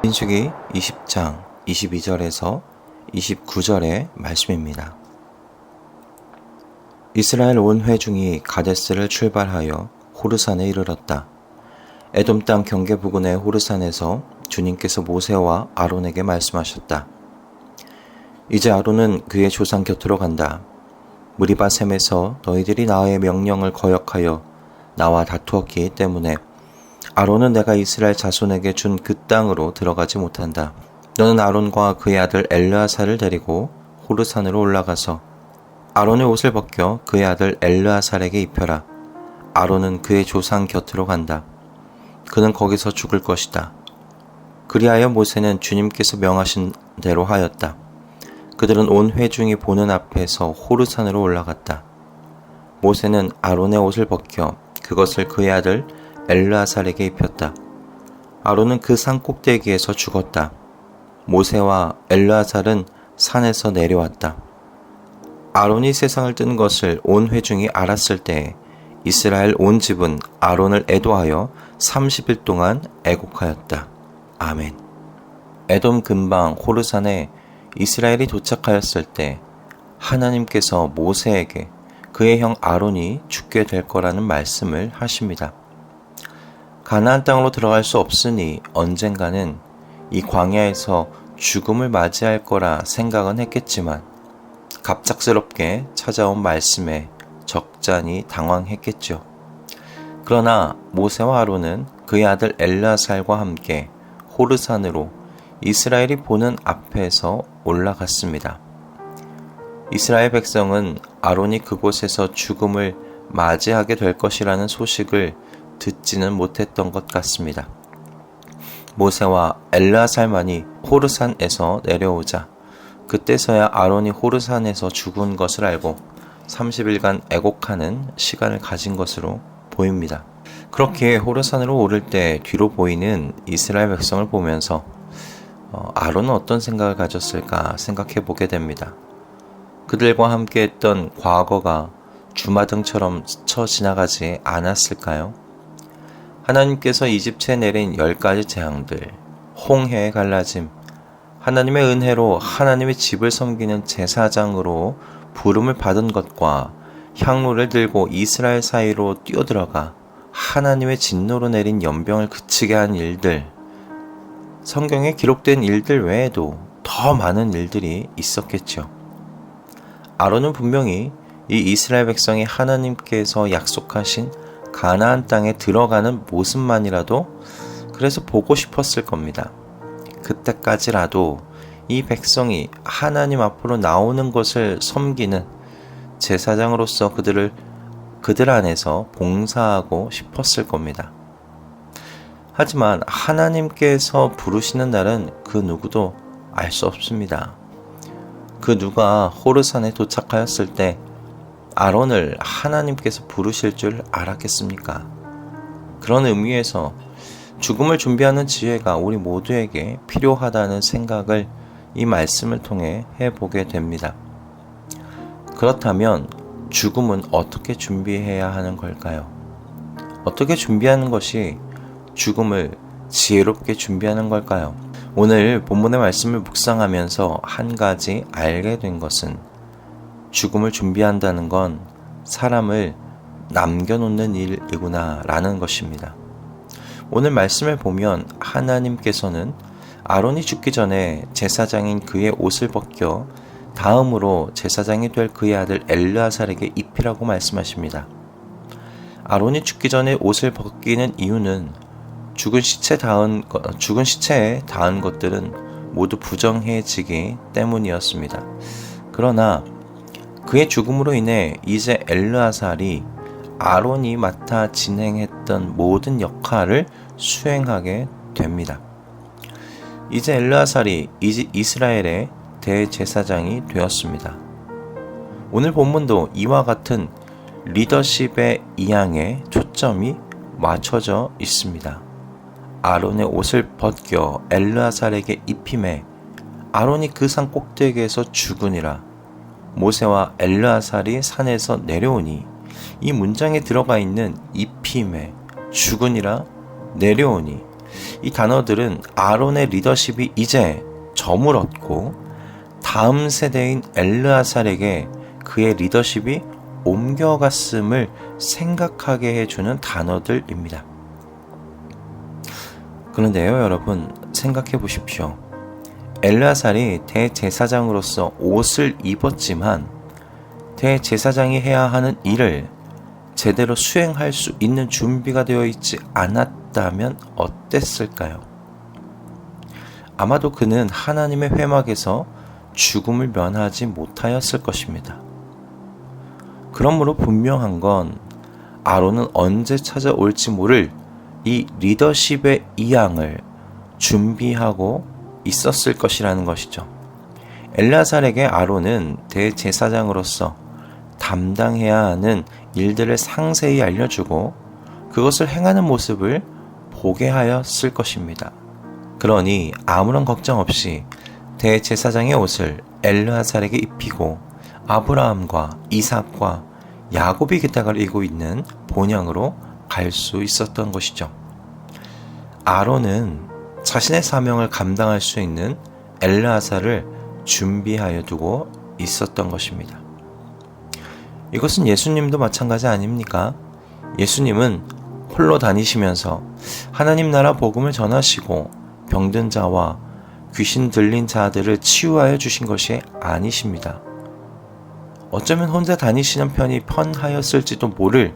민수기 20장 22절에서 29절의 말씀입니다. 이스라엘 온 회중이 가데스를 출발하여 호르산에 이르렀다. 에돔 땅 경계 부근의 호르산에서 주님께서 모세와 아론에게 말씀하셨다. 이제 아론은 그의 조상 곁으로 간다. 무리바셈에서 너희들이 나의 명령을 거역하여 나와 다투었기 때문에 아론은 내가 이스라엘 자손에게 준 그 땅으로 들어가지 못한다. 너는 아론과 그의 아들 엘르아살을 데리고 호르산으로 올라가서 아론의 옷을 벗겨 그의 아들 엘르아살에게 입혀라. 아론은 그의 조상 곁으로 간다. 그는 거기서 죽을 것이다. 그리하여 모세는 주님께서 명하신 대로 하였다. 그들은 온 회중이 보는 앞에서 호르산으로 올라갔다. 모세는 아론의 옷을 벗겨 그것을 그의 아들 엘르아살에게 입혔다. 아론은 그 산 꼭대기에서 죽었다. 모세와 엘르아살은 산에서 내려왔다. 아론이 세상을 뜬 것을 온 회중이 알았을 때 이스라엘 온 집은 아론을 애도하여 30일 동안 애곡하였다. 아멘. 에돔 근방 호르산에 이스라엘이 도착하였을 때 하나님께서 모세에게 그의 형 아론이 죽게 될 거라는 말씀을 하십니다. 가나안 땅으로 들어갈 수 없으니 언젠가는 이 광야에서 죽음을 맞이할 거라 생각은 했겠지만 갑작스럽게 찾아온 말씀에 적잖이 당황했겠죠. 그러나 모세와 아론은 그의 아들 엘라살과 함께 호르산으로 이스라엘이 보는 앞에서 올라갔습니다. 이스라엘 백성은 아론이 그곳에서 죽음을 맞이하게 될 것이라는 소식을 듣지는 못했던 것 같습니다. 모세와 엘라살만이 호르산에서 내려오자 그때서야 아론이 호르산에서 죽은 것을 알고 30일간 애곡하는 시간을 가진 것으로 보입니다. 그렇게 호르산으로 오를 때 뒤로 보이는 이스라엘 백성을 보면서 어, 아론은 어떤 생각을 가졌을까 생각해 보게 됩니다. 그들과 함께 했던 과거가 주마등처럼 스쳐 지나가지 않았을까요? 하나님께서 이집트에 내린 열 가지 재앙들, 홍해의 갈라짐, 하나님의 은혜로 하나님의 집을 섬기는 제사장으로 부름을 받은 것과 향로를 들고 이스라엘 사이로 뛰어들어가 하나님의 진노로 내린 연병을 그치게 한 일들, 성경에 기록된 일들 외에도 더 많은 일들이 있었겠죠. 아론은 분명히 이 이스라엘 백성이 하나님께서 약속하신 가나안 땅에 들어가는 모습만이라도 그래서 보고 싶었을 겁니다. 그때까지라도 이 백성이 하나님 앞으로 나오는 것을 섬기는 제사장으로서 그들을 그들 안에서 봉사하고 싶었을 겁니다. 하지만 하나님께서 부르시는 날은 그 누구도 알 수 없습니다. 그 누가 호르산에 도착하였을 때 아론을 하나님께서 부르실 줄 알았겠습니까? 그런 의미에서 죽음을 준비하는 지혜가 우리 모두에게 필요하다는 생각을 이 말씀을 통해 해보게 됩니다. 그렇다면 죽음은 어떻게 준비해야 하는 걸까요? 어떻게 준비하는 것이 죽음을 지혜롭게 준비하는 걸까요? 오늘 본문의 말씀을 묵상하면서 한 가지 알게 된 것은 죽음을 준비한다는 건 사람을 남겨놓는 일이구나 라는 것입니다. 오늘 말씀을 보면 하나님께서는 아론이 죽기 전에 제사장인 그의 옷을 벗겨 다음으로 제사장이 될 그의 아들 엘르아살에게 입히라고 말씀하십니다. 아론이 죽기 전에 옷을 벗기는 이유는 죽은 시체 닿은 죽은 시체에 닿은 것들은 모두 부정해지기 때문이었습니다. 그러나 그의 죽음으로 인해 이제 엘르아살이 아론이 맡아 진행했던 모든 역할을 수행하게 됩니다. 이제 엘르아살이 이스라엘의 대제사장이 되었습니다. 오늘 본문도 이와 같은 리더십의 이양에 초점이 맞춰져 있습니다. 아론의 옷을 벗겨 엘르아살에게 입힘에 아론이 그 산 꼭대기에서 죽으니라 모세와 엘르아살이 산에서 내려오니 이 문장에 들어가 있는 입힘에 죽으니라 내려오니 이 단어들은 아론의 리더십이 이제 얻고 다음 세대인 엘르아살에게 그의 리더십이 옮겨갔음을 생각하게 해주는 단어들입니다. 그런데요, 여러분, 생각해 보십시오. 엘르아살이 대제사장으로서 옷을 입었지만 대제사장이 해야 하는 일을 제대로 수행할 수 있는 준비가 되어 있지 않았다면 어땠을까요? 아마도 그는 하나님의 회막에서 죽음을 면하지 못하였을 것입니다. 그러므로 분명한 건 아론은 언제 찾아올지 모를 이 리더십의 이양을 준비하고 있었을 것이라는 것이죠. 엘라살에게 아론은 대제사장으로서 담당해야 하는 일들을 상세히 알려주고 그것을 행하는 모습을 보게 하였을 것입니다. 그러니 아무런 걱정 없이 대제사장의 옷을 엘르하살에게 입히고 아브라함과 이삭과 야곱이 기타가를 이고 있는 본향으로 갈 수 있었던 것이죠. 아론은 자신의 사명을 감당할 수 있는 엘르하살을 준비하여 두고 있었던 것입니다. 이것은 예수님도 마찬가지 아닙니까? 예수님은 홀로 다니시면서 하나님 나라 복음을 전하시고 병든 자와 귀신 들린 자들을 치유하여 주신 것이 아니십니다. 어쩌면 혼자 다니시는 편이 편하였을지도 모를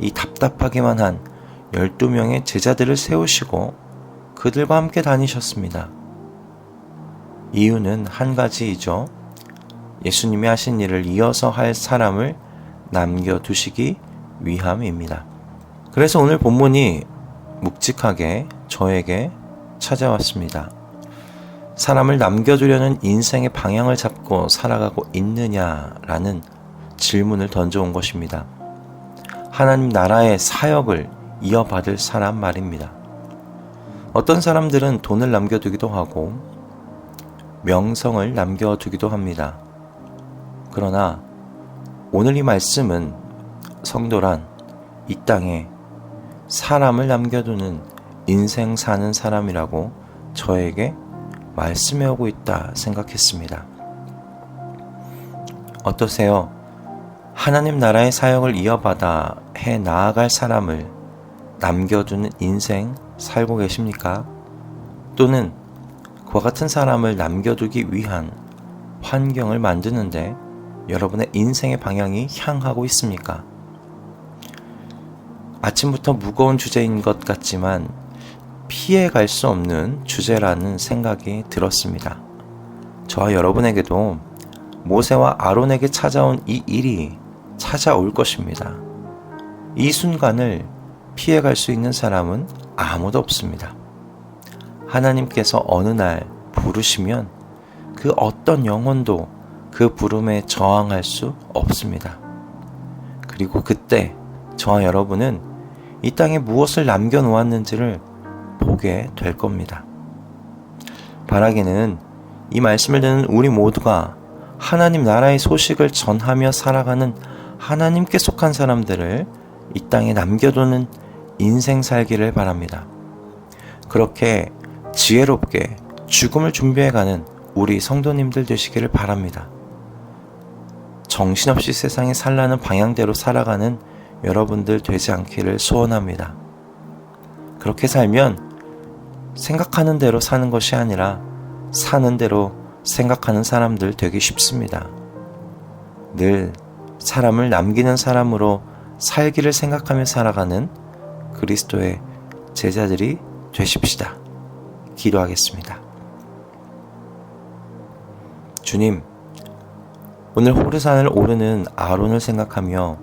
이 답답하기만 한 12명의 제자들을 세우시고 그들과 함께 다니셨습니다. 이유는 한 가지이죠. 예수님이 하신 일을 이어서 할 사람을 남겨두시기 위함입니다. 그래서 오늘 본문이 묵직하게 저에게 찾아왔습니다. 사람을 남겨두려는 인생의 방향을 잡고 살아가고 있느냐라는 질문을 던져온 것입니다. 하나님 나라의 사역을 이어받을 사람 말입니다. 어떤 사람들은 돈을 남겨두기도 하고 명성을 남겨두기도 합니다. 그러나 오늘 이 말씀은 성도란 이 땅에 사람을 남겨두는 인생 사는 사람이라고 저에게 말씀해 오고 있다 생각했습니다. 어떠세요? 하나님 나라의 사역을 이어받아 해 나아갈 사람을 남겨두는 인생 살고 계십니까? 또는 그와 같은 사람을 남겨두기 위한 환경을 만드는데 여러분의 인생의 방향이 향하고 있습니까? 아침부터 무거운 주제인 것 같지만 피해 갈 수 없는 주제라는 생각이 들었습니다. 저와 여러분에게도 모세와 아론에게 찾아온 이 일이 찾아올 것입니다. 이 순간을 피해 갈 수 있는 사람은 아무도 없습니다. 하나님께서 어느 날 부르시면 그 어떤 영혼도 그 부름에 저항할 수 없습니다. 그리고 그때 저와 여러분은 이 땅에 무엇을 남겨놓았는지를 보게 될 겁니다. 바라기는 이 말씀을 듣는 우리 모두가 하나님 나라의 소식을 전하며 살아가는 하나님께 속한 사람들을 이 땅에 남겨두는 인생 살기를 바랍니다. 그렇게 지혜롭게 죽음을 준비해가는 우리 성도님들 되시기를 바랍니다. 정신없이 세상에 살라는 방향대로 살아가는 여러분들 되지 않기를 소원합니다. 그렇게 살면 생각하는 대로 사는 것이 아니라 사는 대로 생각하는 사람들 되기 쉽습니다. 늘 사람을 남기는 사람으로 살기를 생각하며 살아가는 그리스도의 제자들이 되십시다. 기도하겠습니다. 주님, 오늘 호르산을 오르는 아론을 생각하며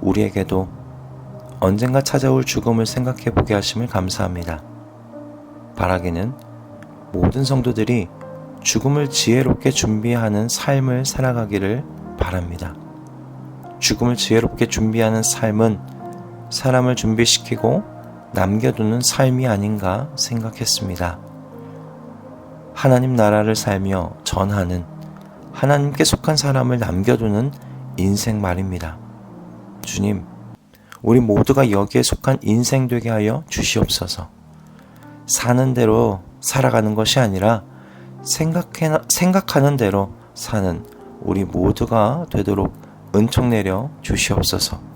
우리에게도 언젠가 찾아올 죽음을 생각해 보게 하심을 감사합니다. 바라기는 모든 성도들이 죽음을 지혜롭게 준비하는 삶을 살아가기를 바랍니다. 죽음을 지혜롭게 준비하는 삶은 사람을 준비시키고 남겨두는 삶이 아닌가 생각했습니다. 하나님 나라를 살며 전하는 하나님께 속한 사람을 남겨두는 인생 말입니다. 주님, 우리 모두가 여기에 속한 인생 되게 하여 주시옵소서. 사는 대로 살아가는 것이 아니라 생각해, 생각하는 대로 사는 우리 모두가 되도록 은총 내려 주시옵소서.